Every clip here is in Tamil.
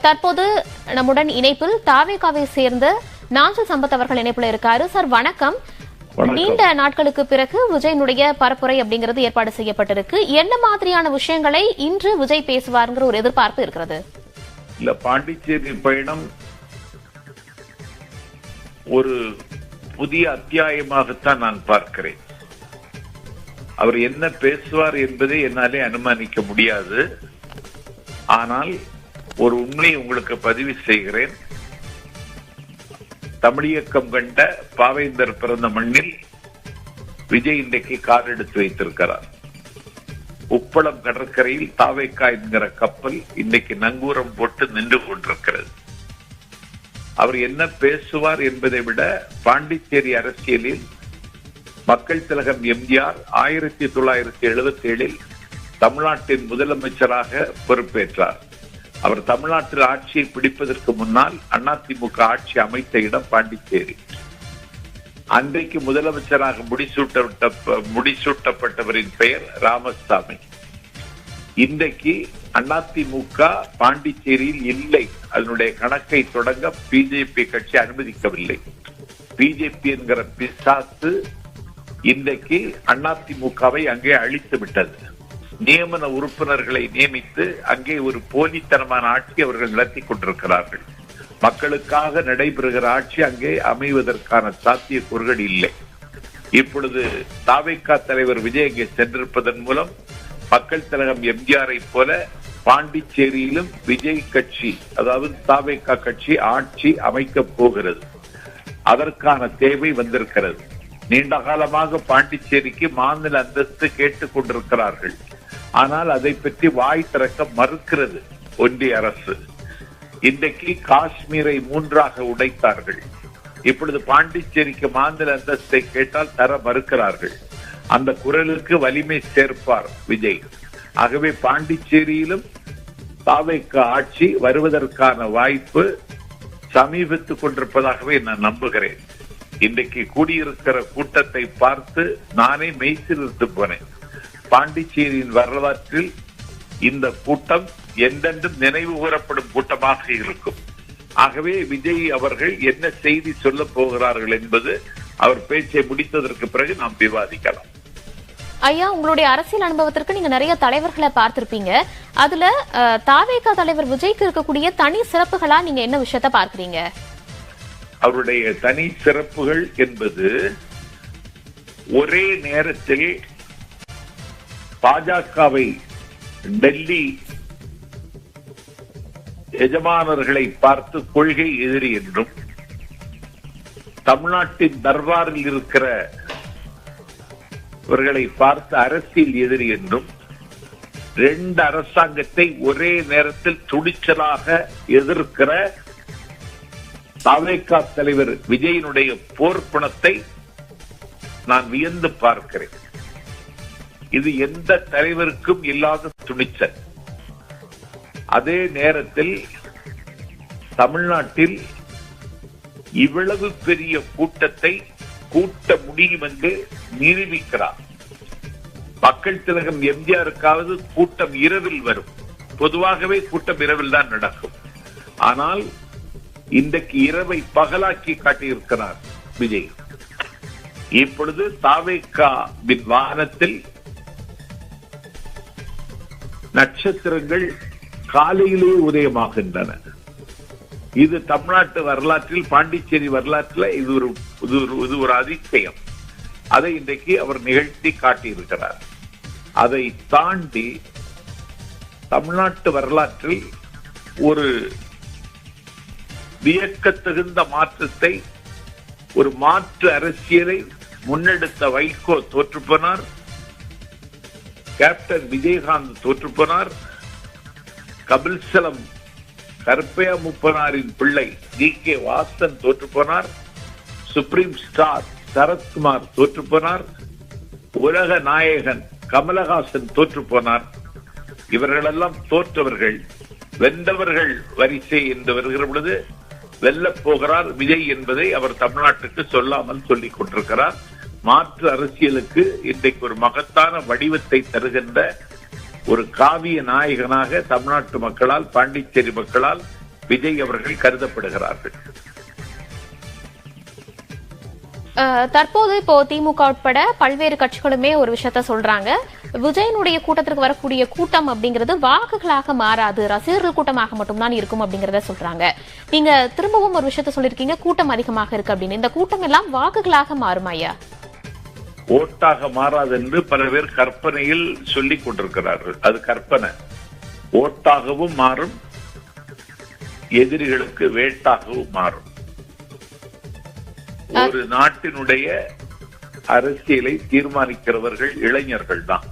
தற்போது நம்முடன் இணைப்பில் தாவேகாவை சேர்ந்த நாஞ்சல் சம்பத் அவர்கள் இணைப்புல இருக்காரு. சார் வணக்கம். வணக்கம். நீண்ட நாட்களுக்கு பிறகு விஜயனுடைய பரப்புரை அப்படிங்கிறது ஏற்பாடு செய்யப்பட்டிருக்கு. என்ன மாதிரியான விஷயங்களை இன்று விஜய் பேசுவாருங்கிற ஒரு எதிர்பார்ப்பு இருக்கிறது? இல்ல பாண்டிச்சேரி பயணம் ஒரு புதிய அத்தியாயமாகத்தான் நான் பார்க்கிறேன். அவர் என்ன பேசுவார் என்பதை என்னாலே அனுமானிக்க முடியாது. ஆனால் ஒரு உண்மையை உங்களுக்கு பதிவு செய்கிறேன். தமிழியக்கம் கண்ட பாவேந்தர் பிறந்த மண்ணில் விஜய் இன்றைக்கு கார் எடுத்து வைத்திருக்கிறார். உப்பளம் கடற்கரையில் தாவைக்கா என்கிற கப்பல் இன்னைக்கு நங்கூரம் போட்டு நின்று கொண்டிருக்கிறது. அவர் என்ன பேசுவார் என்பதை விட பாண்டிச்சேரி அரசியலில் மக்கள் திலகம் எம்ஜிஆர் ஆயிரத்தி தொள்ளாயிரத்தி எழுபத்தி ஏழில் தமிழ்நாட்டின் முதலமைச்சராக பொறுப்பேற்றார். அவர் தமிழ்நாட்டில் ஆட்சியை பிடிப்பதற்கு முன்னால் அதிமுக ஆட்சி அமைத்த இடம் பாண்டிச்சேரி. அன்றைக்கு முதலமைச்சராக முடிசூட்ட முடிசூட்டப்பட்டவரின் பெயர் ராமசாமி. இன்றைக்கு அதிமுக பாண்டிச்சேரியில் இல்லை. அதனுடைய கணக்கை தொடங்க பிஜேபி கட்சி அனுமதிக்கவில்லை. பிஜேபி என்கிற பிசாசு இன்றைக்கு அதிமுகவை அங்கே அழித்து விட்டது நியமன உறுப்பினர்களை நியமித்து அங்கே ஒரு போலித்தனமான ஆட்சி அவர்கள் நடத்தி கொண்டிருக்கிறார்கள். மக்களுக்காக நடைபெறுகிற ஆட்சி அங்கே அமைவதற்கான சாத்தியக்கூறுகள் இல்லை. இப்பொழுது தாவைக்கா தலைவர் விஜய் அங்கே சென்றிருப்பதன் மூலம் மக்கள் திலகம் எம்ஜிஆரை போல பாண்டிச்சேரியிலும் விஜய் கட்சி அதாவது தாவைக்கா கட்சி ஆட்சி அமைக்கப் போகிறது. அதற்கான தேவை வந்திருக்கிறது. நீண்ட காலமாக பாண்டிச்சேரிக்கு மாநில அந்தஸ்து கேட்டுக் கொண்டிருக்கிறார்கள். ஆனால் அதை பற்றி வாய் திறக்க மறுக்கிறது ஒன்றிய அரசு. இன்றைக்கு காஷ்மீரை மூன்றாக உடைத்தார்கள். இப்பொழுது பாண்டிச்சேரிக்கு மாநில அந்தஸ்தை கேட்டால் தர மறுக்கிறார்கள். அந்த குரலுக்கு வலிமை சேர்ப்பார் விஜய். ஆகவே பாண்டிச்சேரியிலும் தாவைக்கு ஆட்சி வருவதற்கான வாய்ப்பு சமீபித்துக் கொண்டிருப்பதாகவே நான் நம்புகிறேன். இன்றைக்கு கூடியிருக்கிற கூட்டத்தை பார்த்து நானே மெய்சிலிருந்து போனேன். பாண்டிச்சேரியின் வரலாற்றில் இந்த கூட்டம் எந்தென்றும் நினைவு கூறப்படும் கூட்டமாக இருக்கும். ஆகவே விஜய் அவர்கள் என்ன செய்தி சொல்ல போகிறார்கள் என்பது அவர் பேச்சை முடித்ததற்கு பிறகு நாம் விவாதிக்கலாம். ஐயா உங்களுடைய அரசியல் அனுபவத்திற்கு நீங்க நிறைய தலைவர்களை பார்த்திருப்பீங்க. அதுல தாவேகா தலைவர் விஜய்க்கு இருக்கக்கூடிய தனி சிறப்புகளா நீங்க என்ன விஷயத்த பார்க்கறீங்க? அவருடைய தனி சிறப்புகள் என்பது ஒரே நேரத்தில் பாஜகவை டெல்லி எஜமானர்களை பார்த்து கொள்கை எதிரி என்றும் தமிழ்நாட்டின் தர்பாரில் இருக்கிற இவர்களை பார்த்து அரசியல் எதிரி என்றும் ரெண்டு அரசாங்கத்தை ஒரே நேரத்தில் துணிச்சலாக எதிர்க்கிற தாவேகா தலைவர் விஜயனுடைய போர்ப்பணத்தை நான் வியந்து பார்க்கிறேன். இது எந்த தலைவருக்கும் இல்லாத துணிச்சல். அதே நேரத்தில் தமிழ்நாட்டில் இவ்வளவு பெரிய கூட்டத்தை கூட்ட முடியும் என்று நிரூபிக்கிறார். மக்கள் திலகம் எம்ஜிஆருக்காவது கூட்டம் இரவில் வரும். பொதுவாகவே கூட்டம் இரவில் தான் நடக்கும். ஆனால் இன்றைக்கு இரவை பகலாக்கி காட்டியிருக்கிறார் விஜய். இப்பொழுது தாவேக்காவின் வாகனத்தில் நட்சத்திரங்கள் காலையிலே உதயமாகின்றன. இது தமிழ்நாட்டு வரலாற்றில் பாண்டிச்சேரி வரலாற்றில் இது ஒரு இது ஒரு இது ஒரு அதிசயம். அதை இன்றைக்கு அவர் நிகழ்த்தி காட்டியிருக்கிறார். அதை தாண்டி தமிழ்நாட்டு வரலாற்றில் ஒரு வியக்கத்தகுந்த மாற்றத்தை ஒரு மாற்று அரசியலை முன்னெடுத்த வைகோ தோற்றுப்போனார். கேப்டன் விஜயகாந்த் தோற்றுப்போனார் கபில்சலம் கருப்பையா முப்பனாரின் பிள்ளை ஜி கே வாசன் தோற்றுப்போனார் சுப்ரீம் ஸ்டார் சரத்குமார் தோற்றுப்போனார் உலக நாயகன் கமலஹாசன் தோற்றுப்போனார் இவர்களெல்லாம் தோற்றவர்கள். வென்றவர்கள் வரிசை என்று வருகிற பொழுது வெல்லப் போகிறார் விஜய் என்பதை அவர் தமிழ்நாட்டுக்கு சொல்லாமல் சொல்லிக் கொண்டிருக்கிறார். மாற்று அரசியலுக்கு இன்றைக்கு ஒரு மகத்தான வடிவத்தை தருகின்ற ஒரு காவிய நாயகனாக தமிழ்நாட்டு மக்களால் பாண்டிச்சேரி மக்களால் விஜய் அவர்கள் கருதப்படுகிறார்கள். தற்போது இப்போ திமுக உட்பட பல்வேறு கட்சிகளுமே ஒரு விஷயத்த சொல்றாங்க. விஜயனுடைய கூட்டத்திற்கு வரக்கூடிய கூட்டம் அப்படிங்கிறது வாக்குகளாக மாறாது. ரசிகர்கள் கூட்டமாக மட்டும்தான் இருக்கும் அப்படிங்கறத சொல்றாங்க. நீங்க திரும்பவும் ஒரு விஷயத்த சொல்லிருக்கீங்க கூட்டம் அதிகமாக இருக்கு அப்படின்னு. இந்த கூட்டம் எல்லாம் வாக்குகளாக மாறுமா ஐயா? ஓட்டாக மாறாது என்று பல பேர் கற்பனையில் சொல்லிக் கொண்டிருக்கிறார்கள். அது கற்பனை. ஓட்டாகவும் மாறும் எதிரிகளுக்கு வேட்டாகவும் மாறும். ஒரு நாட்டினுடைய அரசியலை தீர்மானிக்கிறவர்கள் இளைஞர்கள் தான்.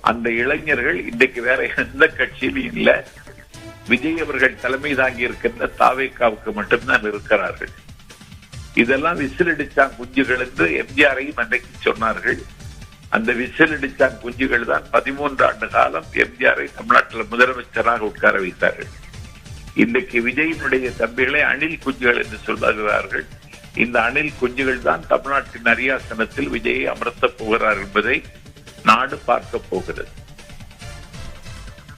அந்த இளைஞர்கள் இன்றைக்கு வேற எந்த கட்சியிலும் இல்ல. விஜய் அவர்கள் தலைமை தாங்கி இருக்கின்ற தாவேக்காவுக்கு மட்டும்தான் இருக்கிறார்கள். இதெல்லாம் விசிலடிச்சான் குஞ்சுகள் என்று எம்ஜிஆரையும் அன்றைக்கு சொன்னார்கள். அந்த விசிலடிச்சான் குஞ்சுகள் தான் பதிமூன்று ஆண்டு காலம் எம்ஜிஆரை தமிழ்நாட்டில் முதலமைச்சராக உட்கார வைத்தார்கள். இன்றைக்கு விஜயினுடைய தம்பிகளை அணில் குஞ்சுகள் என்று சொல்லுகிறார்கள். இந்த அணில் குஞ்சுகள் தான் தமிழ்நாட்டின் அரியாசனத்தில் விஜயை அமர்த்தப் போகிறார் என்பதை நாடு பார்க்க போகிறது.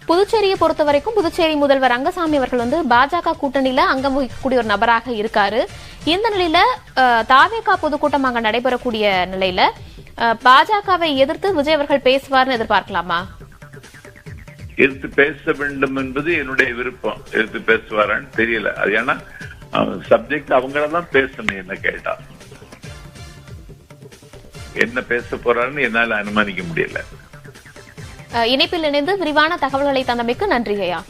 புதுச்சேரியை பொறுத்த வரைக்கும் புதுச்சேரி முதல்வர் ரங்கசாமி அவர்கள் வந்து பாஜக கூட்டணியில அங்கம் வகிக்கக்கூடிய ஒரு நபராக இருக்காரு. இந்த நிலையில தாவேகா பொதுக்கூட்டம் அங்க நடைபெறக்கூடிய நிலையில பாஜகவை எதிர்த்து விஜய் அவர்கள் பேசுவார்னு எதிர்பார்க்கலாமா? எதிர்த்து பேச வேண்டும் என்பது என்னுடைய விருப்பம். எதிர்த்து பேசுவாரான்னு தெரியல. அது ஏன்னா சப்ஜெக்ட் அவங்கள தான் பேசணும் என்ன கேட்டா. என்ன பேச போறாருன்னு என்னால அனுமானிக்க முடியல. இணைப்பில் இணைந்து விரிவான தகவல்களை தந்தமைக்கு நன்றி ஐயா.